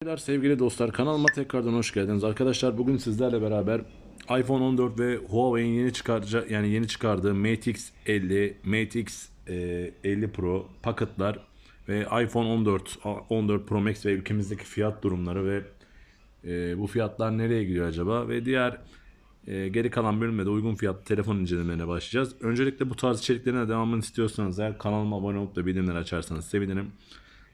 Sevgili dostlar kanalıma tekrardan hoş geldiniz. Arkadaşlar bugün sizlerle beraber iPhone 14 ve Huawei'in yeni çıkarca yani yeni çıkardığı Mate X 50, Mate X e, 50 Pro paketler ve iPhone 14, 14 Pro Max ve ülkemizdeki fiyat durumları ve e, bu fiyatlar nereye gidiyor acaba ve diğer e, geri kalan bölümde de uygun fiyatlı telefon incelemelerine başlayacağız. Öncelikle bu tarz içeriklerine devamını istiyorsanız eğer kanalıma abone olup da bildirimleri açarsanız sevinirim.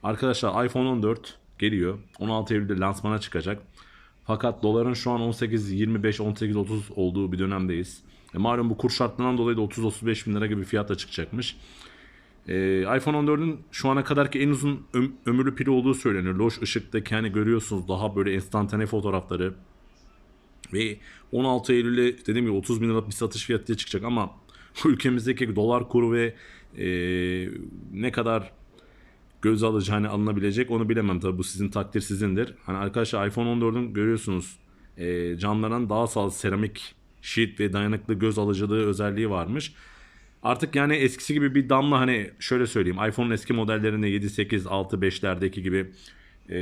Arkadaşlar iPhone 14 geliyor. 16 Eylül'de lansmana çıkacak. Fakat doların şu an 18, 25, 18, 30 olduğu bir dönemdeyiz. E malum bu kur şartlarından dolayı da 30-35 bin lira gibi fiyatla çıkacakmış. E, iPhone 14'ün şu ana kadarki en uzun öm- ömürlü pili olduğu söyleniyor. Loş ışıktaki hani görüyorsunuz daha böyle enstantane fotoğrafları. Ve 16 Eylül'e dediğim gibi 30 bin lira bir satış fiyatı çıkacak ama ülkemizdeki dolar kuru ve e, ne kadar göz alıcı hani alınabilecek onu bilemem tabi bu sizin takdir sizindir. Hani arkadaşlar iPhone 14'ün görüyorsunuz e, camlardan daha sağlıklı seramik sheet ve dayanıklı göz alıcılığı özelliği varmış. Artık yani eskisi gibi bir damla hani şöyle söyleyeyim iPhone'un eski modellerinde 7, 8, 6, 5'lerdeki gibi e,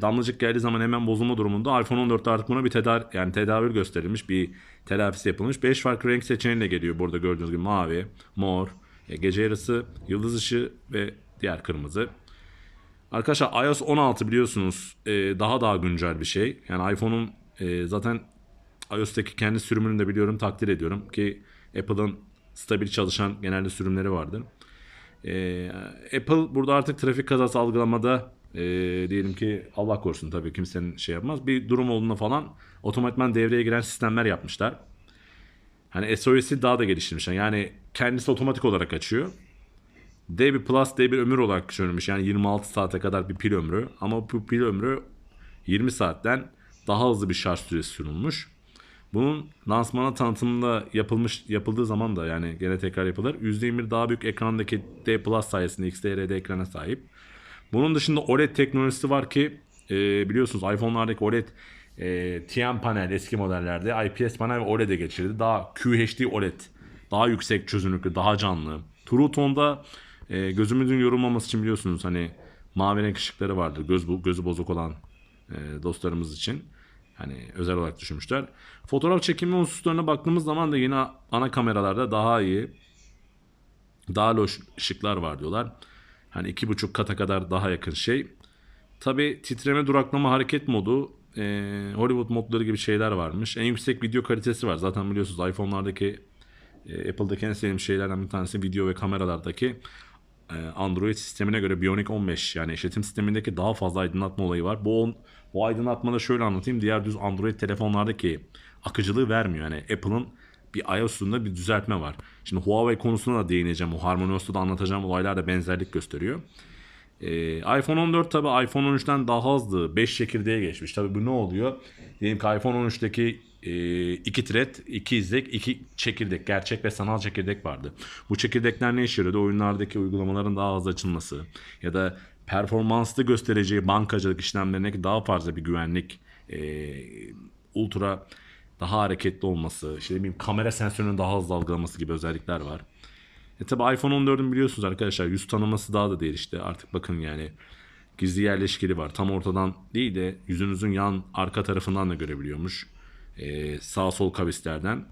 damlacık geldiği zaman hemen bozulma durumunda iPhone 14'te artık buna bir tedar yani tedavül gösterilmiş bir telafisi yapılmış. 5 farklı renk seçeneğiyle geliyor burada gördüğünüz gibi mavi, mor, e, gece yarısı, yıldız ışığı ve diğer kırmızı. Arkadaşlar iOS 16 biliyorsunuz e, daha daha güncel bir şey. Yani iPhone'un e, zaten iOS'taki kendi sürümünü de biliyorum takdir ediyorum ki Apple'ın stabil çalışan genelde sürümleri vardır. E, Apple burada artık trafik kazası algılamada e, diyelim ki Allah korusun tabii kimsenin şey yapmaz. Bir durum olduğunda falan otomatikman devreye giren sistemler yapmışlar. Hani SOS'i daha da geliştirmişler. Yani kendisi otomatik olarak açıyor. D1 Plus D1 ömür olarak düşünülmüş. Yani 26 saate kadar bir pil ömrü. Ama bu pil ömrü 20 saatten daha hızlı bir şarj süresi sunulmuş. Bunun lansmana tanıtımında yapılmış yapıldığı zaman da yani gene tekrar yapılır. %21 daha büyük ekrandaki D Plus sayesinde XDR'de ekrana sahip. Bunun dışında OLED teknolojisi var ki e, biliyorsunuz iPhone'lardaki OLED e, TN panel eski modellerde IPS panel ve OLED'e geçirdi. Daha QHD OLED. Daha yüksek çözünürlüklü, daha canlı. True Tone'da e, gözümüzün yorulmaması için biliyorsunuz hani mavi renk ışıkları vardır. Göz, gözü bozuk olan e, dostlarımız için. Hani özel olarak düşünmüşler. Fotoğraf çekimi hususlarına baktığımız zaman da yine ana kameralarda daha iyi, daha loş ışıklar var diyorlar. Hani iki buçuk kata kadar daha yakın şey. Tabi titreme duraklama hareket modu e, Hollywood modları gibi şeyler varmış. En yüksek video kalitesi var. Zaten biliyorsunuz iPhone'lardaki e, Apple'daki en sevdiğim şeylerden bir tanesi video ve kameralardaki Android sistemine göre Bionic 15 yani işletim sistemindeki daha fazla aydınlatma olayı var. Bu on, bu aydınlatmada şöyle anlatayım. Diğer düz Android telefonlardaki akıcılığı vermiyor. Yani Apple'ın bir iOS'unda bir düzeltme var. Şimdi Huawei konusuna da değineceğim. O HarmonyOS'ta da anlatacağım olaylar da benzerlik gösteriyor. Ee, iPhone 14 tabi iPhone 13'ten daha hızlı 5 çekirdeğe geçmiş. Tabi bu ne oluyor? Diyelim ki iPhone 13'teki 2 thread, 2 izlek, 2 çekirdek, gerçek ve sanal çekirdek vardı. Bu çekirdekler ne işe yarıyordu? Oyunlardaki uygulamaların daha hızlı açılması ya da performanslı göstereceği bankacılık işlemlerine daha fazla bir güvenlik, e, ultra daha hareketli olması, işte bileyim kamera sensörünün daha hızlı algılaması gibi özellikler var. E tabi iPhone 14'ün biliyorsunuz arkadaşlar yüz tanıması daha da değişti. Artık bakın yani gizli yerleşkeli var. Tam ortadan değil de yüzünüzün yan arka tarafından da görebiliyormuş. E, sağ sol kavislerden.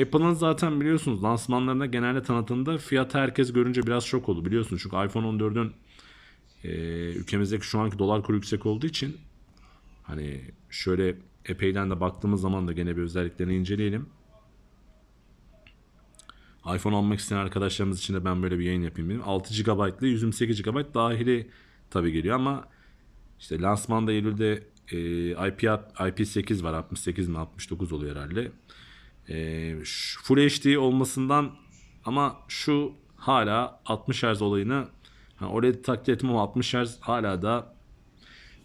Apple'ın zaten biliyorsunuz lansmanlarında genelde tanıtımda fiyatı herkes görünce biraz şok oldu. Biliyorsunuz çünkü iPhone 14'ün e, ülkemizdeki şu anki dolar kuru yüksek olduğu için hani şöyle epeyden de baktığımız zaman da gene bir özelliklerini inceleyelim iPhone almak isteyen arkadaşlarımız için de ben böyle bir yayın yapayım dedim. 6 GB'lı 128 GB dahili tabi geliyor ama işte lansmanda Eylül'de e, IP, IP8 var 68 mi 69 oluyor herhalde. E, Full HD olmasından ama şu hala 60 Hz olayını ha, OLED taklit ettim ama 60 Hz hala da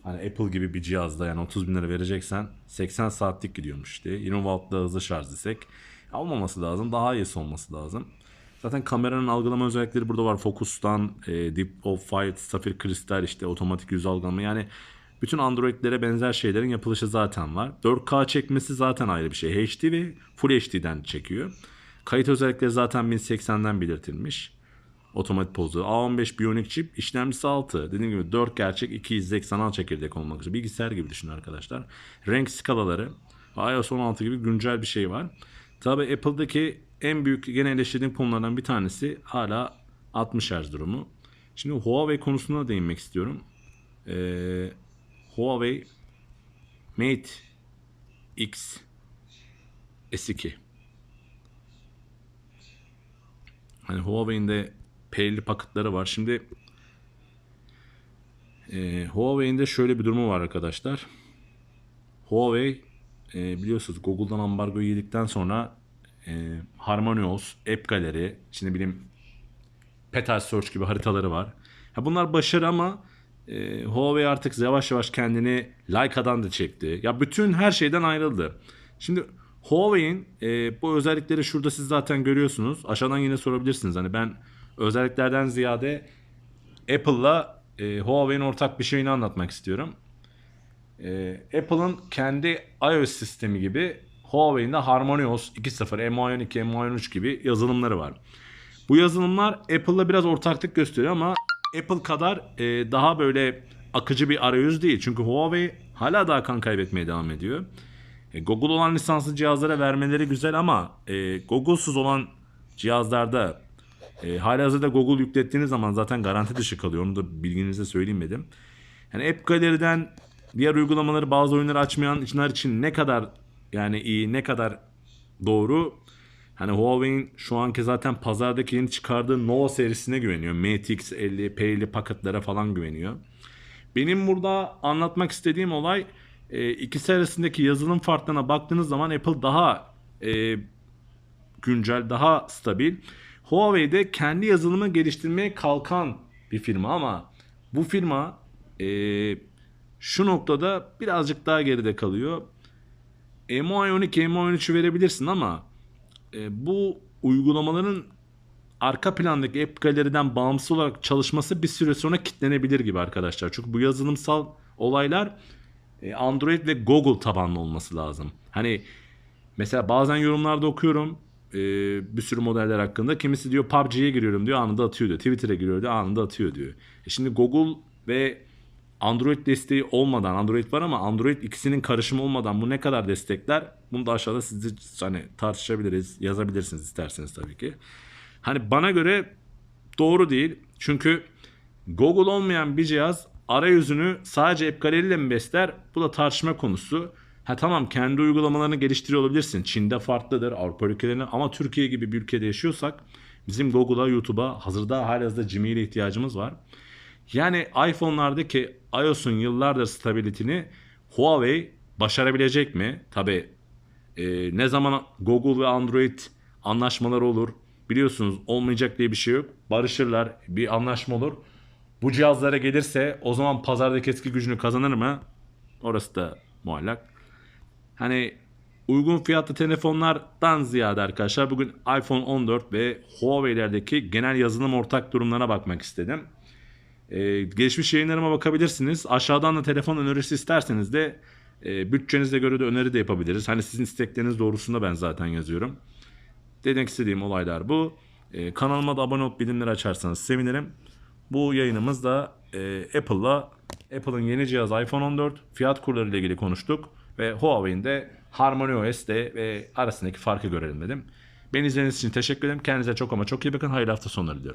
hani Apple gibi bir cihazda yani 30 bin lira vereceksen 80 saatlik gidiyormuş işte. 20 wattla hızlı şarj desek olmaması lazım. Daha iyisi olması lazım. Zaten kameranın algılama özellikleri burada var. Focus'tan, e, Deep of Fight, Safir Kristal işte otomatik yüz algılama. Yani bütün Android'lere benzer şeylerin yapılışı zaten var. 4K çekmesi zaten ayrı bir şey. HD ve Full HD'den çekiyor. Kayıt özellikleri zaten 1080'den belirtilmiş. Otomatik pozu. A15 Bionic çip işlemcisi 6. Dediğim gibi 4 gerçek 2 izlek sanal çekirdek olmak üzere. Bilgisayar gibi düşünün arkadaşlar. Renk skalaları. iOS 16 gibi güncel bir şey var. Tabi Apple'daki en büyük gene eleştirdiğim konulardan bir tanesi hala 60 Hz durumu. Şimdi Huawei konusuna değinmek istiyorum. Ee, Huawei Mate X S2 Hani Huawei'in de P'li paketleri var. Şimdi e, Huawei'in de şöyle bir durumu var arkadaşlar. Huawei e, biliyorsunuz Google'dan ambargo yedikten sonra e, HarmonyOS, App Gallery, şimdi bileyim Petal Search gibi haritaları var. Ha bunlar başarı ama e, Huawei artık yavaş yavaş kendini Leica'dan da çekti. Ya bütün her şeyden ayrıldı. Şimdi Huawei'in e, bu özellikleri şurada siz zaten görüyorsunuz. Aşağıdan yine sorabilirsiniz. Hani ben özelliklerden ziyade Apple'la e, Huawei'nin ortak bir şeyini anlatmak istiyorum. E, Apple'ın kendi iOS sistemi gibi Huawei'nin de HarmonyOS 2.0, MI12, MI13 gibi yazılımları var. Bu yazılımlar Apple'la biraz ortaklık gösteriyor ama Apple kadar e, daha böyle akıcı bir arayüz değil. Çünkü Huawei hala daha kan kaybetmeye devam ediyor. E, Google olan lisanslı cihazlara vermeleri güzel ama e, Google'suz olan cihazlarda e, halihazırda Google yüklettiğiniz zaman zaten garanti dışı kalıyor. Onu da bilginize söyleyeyim dedim. Yani App Gallery'den diğer uygulamaları bazı oyunları açmayanlar için ne kadar yani iyi ne kadar doğru Hani Huawei'in şu anki zaten pazardaki yeni çıkardığı Nova serisine güveniyor. Mate X50, P50 paketlere falan güveniyor. Benim burada anlatmak istediğim olay e, ikisi arasındaki yazılım farklarına baktığınız zaman Apple daha e, güncel, daha stabil. Huawei de kendi yazılımı geliştirmeye kalkan bir firma ama bu firma e, şu noktada birazcık daha geride kalıyor. MI 12, MI 13'ü verebilirsin ama e, bu uygulamaların arka plandaki app galeriden bağımsız olarak çalışması bir süre sonra kitlenebilir gibi arkadaşlar. Çünkü bu yazılımsal olaylar e, Android ve Google tabanlı olması lazım. Hani mesela bazen yorumlarda okuyorum e, bir sürü modeller hakkında. Kimisi diyor PUBG'ye giriyorum diyor anında atıyor diyor. Twitter'a giriyor diyor anında atıyor diyor. E şimdi Google ve Android desteği olmadan Android var ama Android ikisinin karışımı olmadan bu ne kadar destekler? Bunu da aşağıda siz hani tartışabiliriz, yazabilirsiniz isterseniz tabii ki. Hani bana göre doğru değil. Çünkü Google olmayan bir cihaz arayüzünü sadece App Gallery ile mi besler? Bu da tartışma konusu. Ha tamam kendi uygulamalarını geliştiriyor olabilirsin. Çin'de farklıdır, Avrupa ülkelerinde ama Türkiye gibi bir ülkede yaşıyorsak bizim Google'a, YouTube'a hazırda halihazırda Gmail'e ihtiyacımız var. Yani iPhone'lardaki iOS'un yıllardır stabilitini Huawei başarabilecek mi? Tabi e, ne zaman Google ve Android anlaşmaları olur biliyorsunuz olmayacak diye bir şey yok. Barışırlar bir anlaşma olur. Bu cihazlara gelirse o zaman pazardaki eski gücünü kazanır mı? Orası da muallak. Hani uygun fiyatlı telefonlardan ziyade arkadaşlar bugün iPhone 14 ve Huawei'lerdeki genel yazılım ortak durumlarına bakmak istedim. Ee, gelişmiş yayınlarıma bakabilirsiniz. Aşağıdan da telefon önerisi isterseniz de e, bütçenize göre de öneri de yapabiliriz. Hani sizin istekleriniz doğrusunda ben zaten yazıyorum. Demek istediğim olaylar bu. Ee, kanalıma da abone olup bildirimleri açarsanız sevinirim. Bu yayınımız da e, Apple'la Apple'ın yeni cihazı iPhone 14 fiyat kurları ile ilgili konuştuk. Ve Huawei'in de HarmonyOS'te ve arasındaki farkı görelim dedim. Beni izlediğiniz için teşekkür ederim. Kendinize çok ama çok iyi bakın. Hayırlı hafta sonları diliyorum.